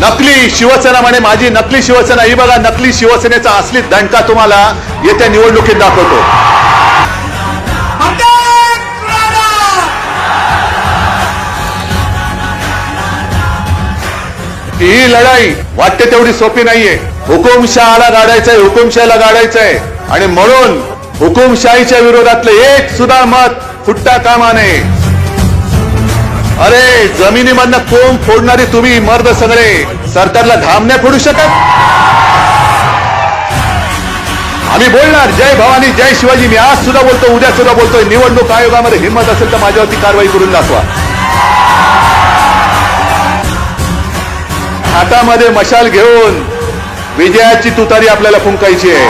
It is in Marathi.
नकली शिवसेना म्हणे माझी नकली शिवसेना. ही बघा नकली शिवसेनेचा असली दणका तुम्हाला येत्या निवडणुकीत दाखवतो. ही लढाई वाटते तेवढी सोपी नाहीये. हुकुमशहाला गाडायचंय हुकुमशाहीला गाडायचंय. आणि म्हणून हुकुमशाहीच्या विरोधातलं एक सुद्धा मत फुटता कामा नये. अरे जमिनीमधनं कोंब फोडणारे तुम्ही मर्द सगळे. सरकारला घाम नाही फोडू शकत? आम्ही बोलणार जय भवानी जय शिवाजी. मी आज सुद्धा बोलतो उद्या सुद्धा बोलतोय. निवडणूक आयोगामध्ये हिंमत असेल तर माझ्यावरती कारवाई करून दाखवा. हातामध्ये मशाल घेऊन विजयाची तुतारी आपल्याला फुंकायची आहे.